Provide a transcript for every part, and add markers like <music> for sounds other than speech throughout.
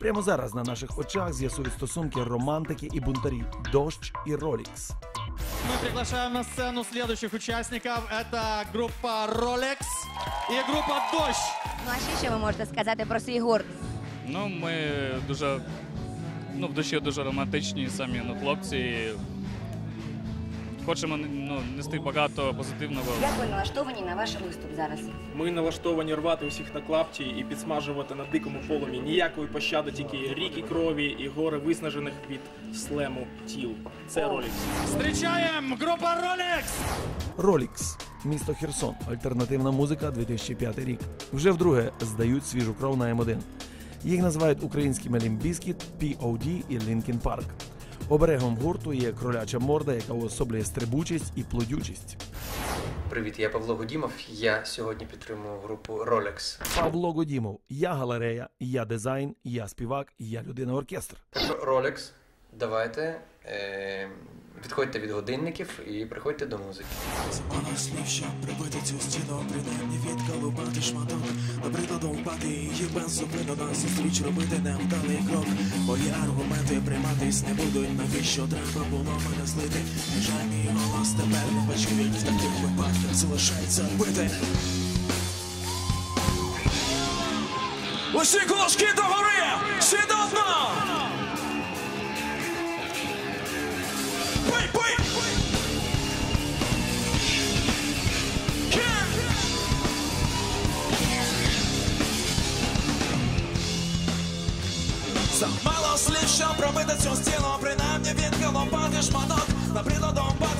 Прямо зараз на наших очах з'ясують стосунки романтики і бунтарів Дощ і Ролікс. Мы приглашаем на сцену следующих участников. Это группа Rolex и группа Дождь. Ну а ще що ви можете сказати про свій гурт? Ну, ми дуже ну, в душі дуже романтичні самі ну, хлопці. Хочемо ну, нести багато позитивного. Як ви налаштовані на ваш виступ зараз? Ми налаштовані рвати усіх на клапті і підсмажувати на дикому полумі. Ніякої пощади, тільки ріки крові і гори виснажених від слему тіл. Це Ролікс. Встречаем группа Rolex. Ролікс. Місто Херсон. Альтернативна музика 2005 рік. Вже вдруге здають свіжу кров на М1. Їх називають українськими Лімбіскіт, POD і Лінкін Парк. Оберегом гурту є кроляча морда, яка уособлює стрибучість і плодючість. Привіт, я Павло Годімов. Я сьогодні підтримую групу Rolex. Павло Годімов. Я галерея, я дизайн, я співак, я людина оркестр. Rolex, давайте е, відходьте від годинників і приходьте до музики. Мало слів, прибити цю стіну, принаймні відколупати шматок. Наприклад, впати її беззупинно на зустріч робити невдалий крок. Мої аргументи прийматись не будуть, навіщо треба було мене злити. Жаль, мій голос тепер не почують в таких випадках залишається бити. Усі кулачки догори! Всі до! Замало слів, що пробити цю стіну, принаймні відколопати шматок. на домпати її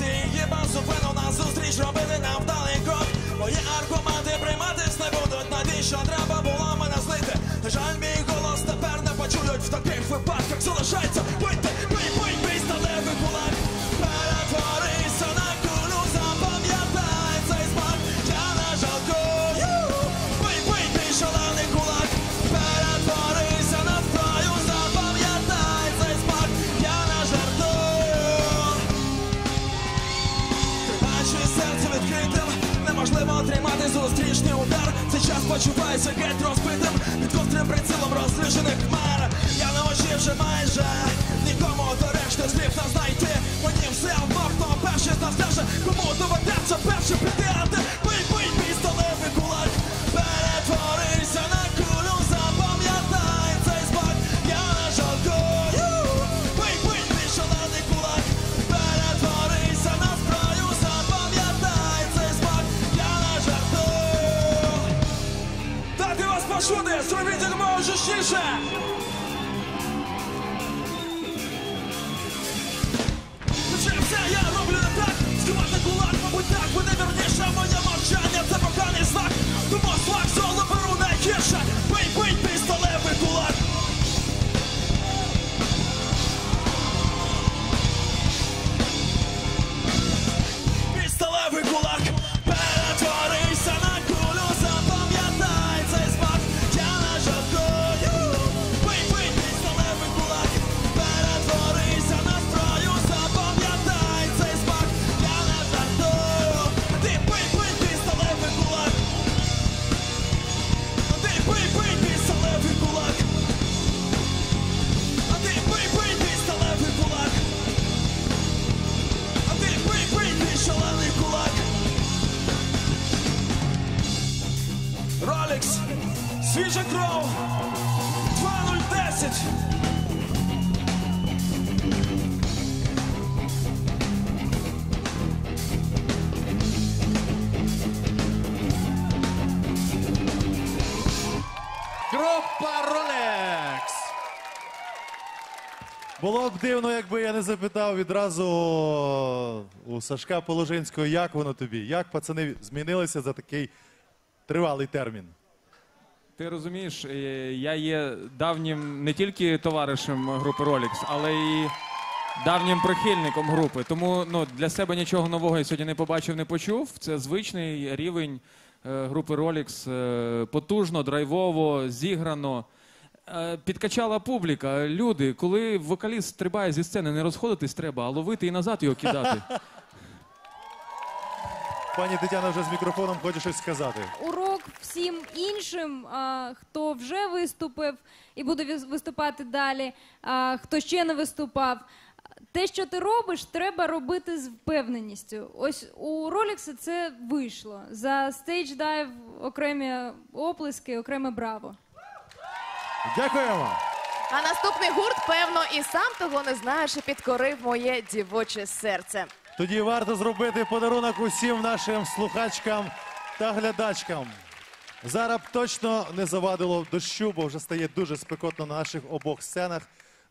час почувається геть розбитим, 说的呀说一遍这个帽子是蟋蟀 Було б дивно, якби я не запитав відразу у Сашка Положинського, як воно тобі? Як пацани змінилися за такий тривалий термін? Ти розумієш, е, я є давнім не тільки товаришем групи Rolex, але і давнім прихильником групи. Тому ну, для себе нічого нового я сьогодні не побачив, не почув. Це звичний рівень е, групи Rolex. Е, потужно, драйвово, зіграно. Е, Підкачала публіка. Люди, коли вокаліст стрибає зі сцени, не розходитись треба, а ловити і назад його кидати. <laughs> Пані Тетяна вже з мікрофоном хоче щось сказати. Урок всім іншим, а, хто вже виступив і буде виступати далі, а, хто ще не виступав. Те, що ти робиш, треба робити з впевненістю. Ось у Rolex це вийшло. За Stage Dive окремі оплески, окреме браво. Дякуємо. А наступний гурт, певно, і сам того не знаючи, підкорив моє дівоче серце. Тоді варто зробити подарунок усім нашим слухачкам та глядачкам. Зараз б точно не завадило дощу, бо вже стає дуже спекотно на наших обох сценах.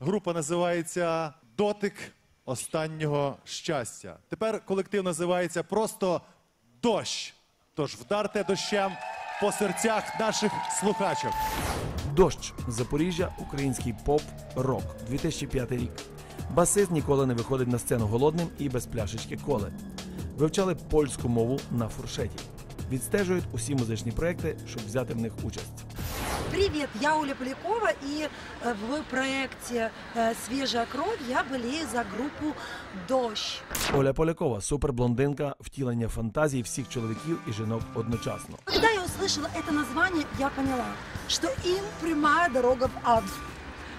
Група називається Дотик останнього щастя. Тепер колектив називається просто Дощ. Тож вдарте дощем по серцях наших слухачок. Дощ Запоріжжя, український поп рок 2005 рік. Басист ніколи не виходить на сцену голодним і без пляшечки коли. Вивчали польську мову на фуршеті. Відстежують усі музичні проекти, щоб взяти в них участь. Привет, я Оля Полякова, и э, в проекте э, «Свежая кровь» я болею за группу «Дождь». Оля Полякова, суперблондинка, втілення фантазій всіх чоловіків і жінок одночасно. Когда я услышала это название, я поняла, что им прямая дорога в ад.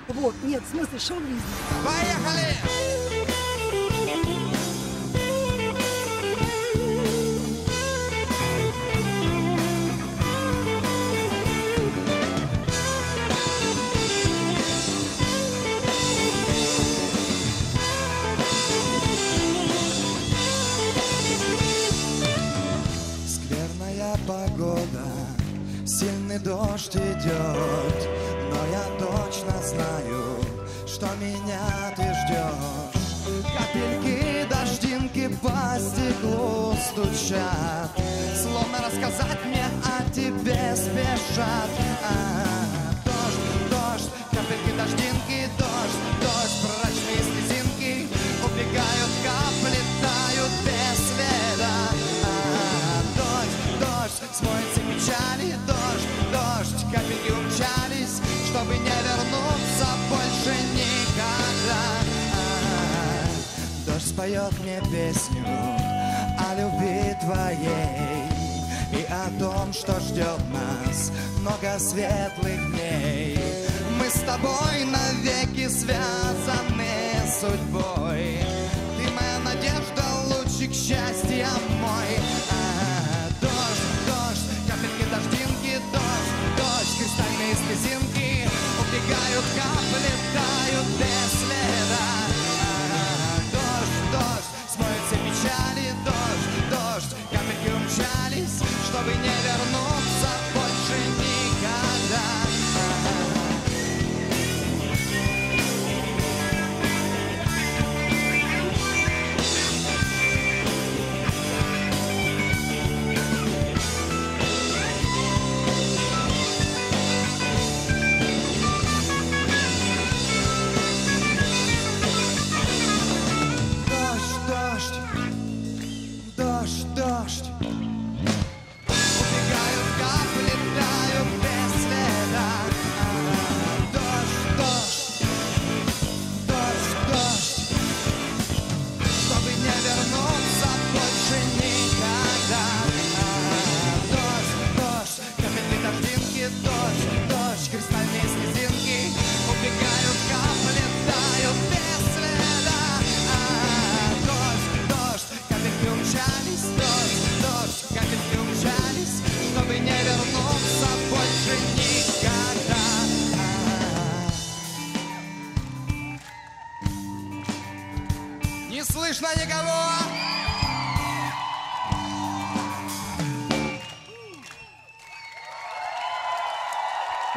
Вот, нет, в смысле шоу-бизнес. Скверная дождь идет, но я точно знаю, что меня ты ждешь. Капельки, дождинки по стеклу стучат, словно рассказать Споет мне песню о любви твоей и о том, что ждет нас много светлых дней. Мы с тобой навеки связаны судьбой. Ты моя надежда, лучик счастья дождь, дождь.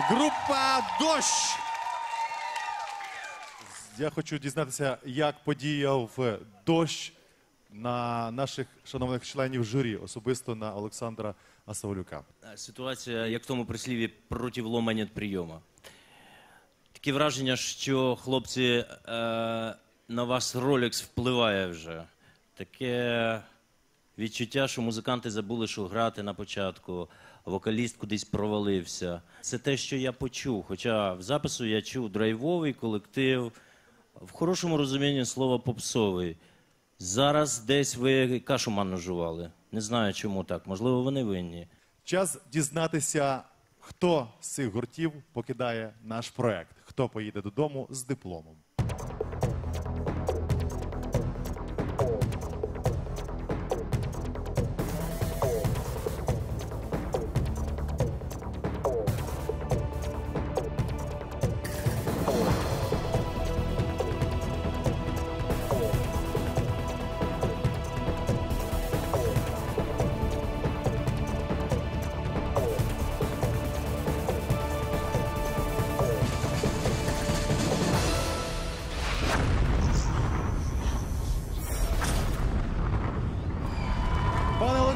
Група Дощ. Я хочу дізнатися, як подіяв дощ на наших шановних членів журі, особисто на Олександра Асаволюка. Ситуація, як в тому присліві, проти ломання прийому. Таке враження, що хлопці е, на вас Rolex впливає вже. Таке відчуття, що музиканти забули, що грати на початку, вокаліст кудись провалився. Це те, що я почув. Хоча в запису я чув драйвовий колектив, в хорошому розумінні слова попсовий. Зараз десь ви кашу манну жували. Не знаю, чому так. Можливо, вони винні. Час дізнатися, хто з цих гуртів покидає наш проект, хто поїде додому з дипломом.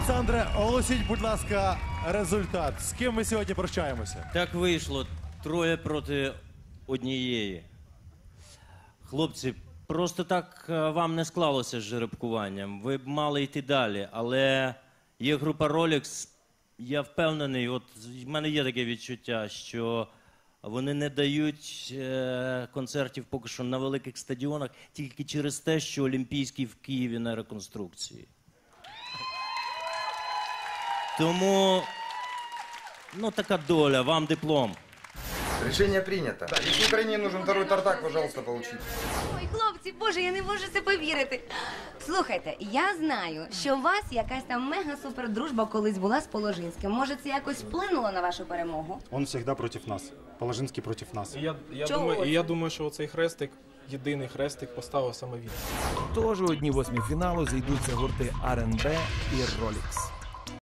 Олександре, оголосіть, будь ласка, результат. З ким ми сьогодні прощаємося? Так вийшло троє проти однієї. Хлопці, просто так е, вам не склалося з жеребкуванням. Ви б мали йти далі, але є група Rolex. Я впевнений, от в мене є таке відчуття, що вони не дають е, концертів поки що на великих стадіонах тільки через те, що Олімпійський в Києві на реконструкції. Тому, ну, така доля, вам диплом. Решение принято. Да, если Украине нужен второй тартак, пожалуйста, получите. Ой, хлопці, боже, я не можу це повірити. Слухайте, я знаю, що у вас якась там мега-супер дружба колись була з Положинським. Може, це якось вплинуло на вашу перемогу? Он всегда против нас. Положинский против нас. І я, я, Чого думаю, і я думаю, що цей хрестик, єдиний хрестик, поставив саме він. Тож у одній восьмій фіналу зійдуться гурти R&B і Rolex.